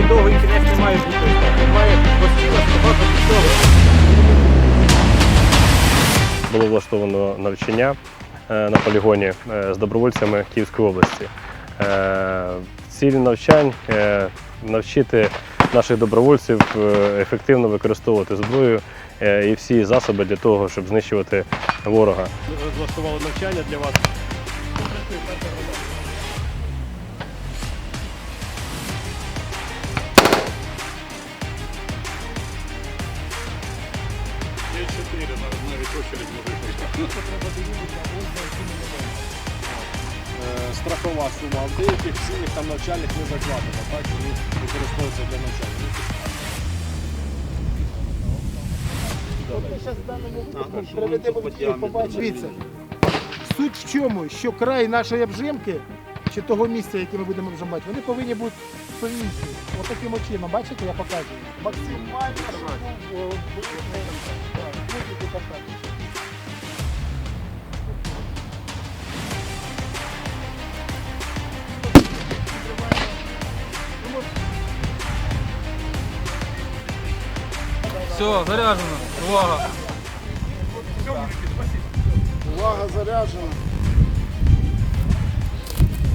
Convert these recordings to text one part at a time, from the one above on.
і довгий кінець не має бути. Має постійно багато всього. Було влаштовано навчання е, на полігоні е, з добровольцями Київської області. Е, ціль навчань навчити наших добровольців ефективно використовувати зброю і всі засоби для того, щоб знищувати ворога. Ми влаштували навчання для вас. Страхова сума, а в деяких цінних там навчальних не закладено, так? Вони використовуються для навчання. Дивіться, суть в чому, що край нашої обжимки, чи того місця, яке ми будемо обжимати, вони повинні бути повітря. Ось таким чином, бачите, я показую. Максимально. Все, заряджено. Увага. Увага заряджена.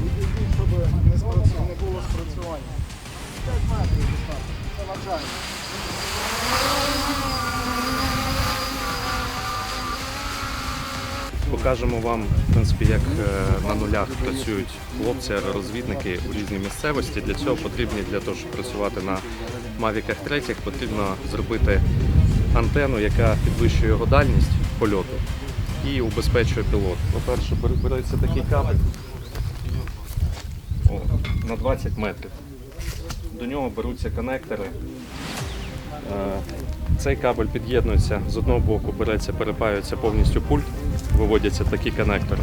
Відійдіть, щоб не, спрацю- не було спрацювання. 5 метрів достатньо. Це вважаємо. Покажемо вам, в принципі, як е, на нулях працюють хлопці, розвідники у різній місцевості. Для цього потрібні для того, щоб працювати на Mavic 3, потрібно зробити антенну, яка підвищує його дальність польоту і убезпечує пілот. По-перше, бер- береться такий кабель о, на 20 метрів. До нього беруться конектори. Е, Цей кабель під'єднується з одного боку, береться, перепаюється повністю пульт, виводяться такі конектори.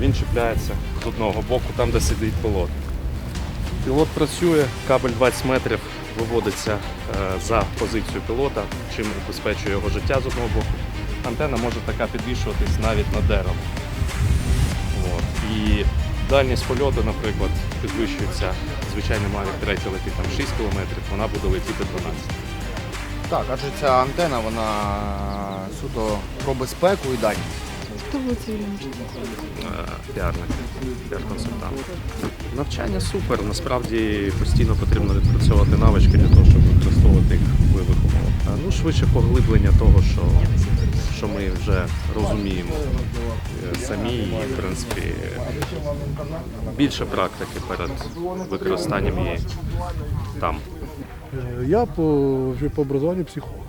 Він чіпляється з одного боку, там, де сидить пілот. Пілот працює, кабель 20 метрів виводиться е, за позицію пілота, чим убезпечує його життя з одного боку. Антенна може така підвішуватись навіть на дерево. От. І дальність польоту, наприклад, підвищується. Звичайно, Mavic 3 летить там 6 км, вона буде летіти 12. Так, адже ця антена, вона суто про безпеку і дальність. Хто ви цивільний? Е, піарник, піар-консультант. Навчання супер. Насправді постійно потрібно відпрацьовувати навички для того, щоб використовувати їх в бойових умовах. Е, Ну, швидше поглиблення того, що, що ми вже розуміємо е, самі, і в принципі більше практики перед використанням її там. Я по, вже по образованню психолог.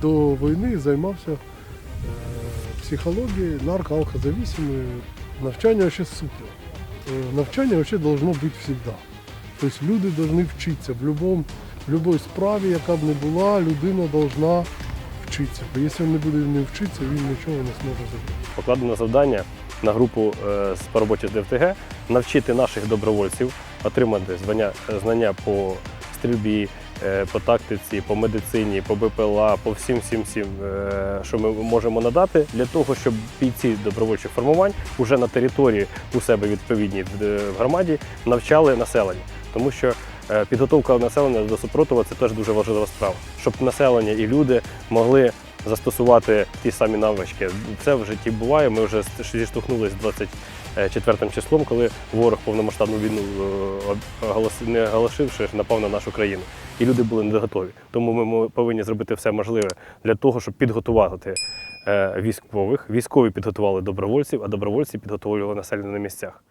До війни займався е, психологією. Навчання ще супер. Е, Навчання вообще должно бути завжди. Тобто люди повинні вчитися в будь-якому в справі, яка б не була, людина повинна вчитися. Бо якщо він не буде не вчитися, він нічого не зможе зробити. Покладено завдання на групу е, по роботі з ДФТГ навчити наших добровольців отримати звання, знання по стрільбі, е, Е, по тактиці, по медицині, по БПЛА, по всім, всім, всім, е, що ми можемо надати, для того, щоб бійці добровольчих формувань вже на території у себе відповідній е, в громаді навчали населення, тому що підготовка населення до супротиву це теж дуже важлива справа, щоб населення і люди могли. Застосувати ті самі навички, це в житті буває. Ми вже зіштовхнулися 20 Е, четвертим числом, коли ворог повномасштабну війну е, не оголошивши, напав на нашу країну. І люди були не готові. Тому ми повинні зробити все можливе для того, щоб підготувати е, військових. Військові підготували добровольців, а добровольці підготовлювали населення на місцях.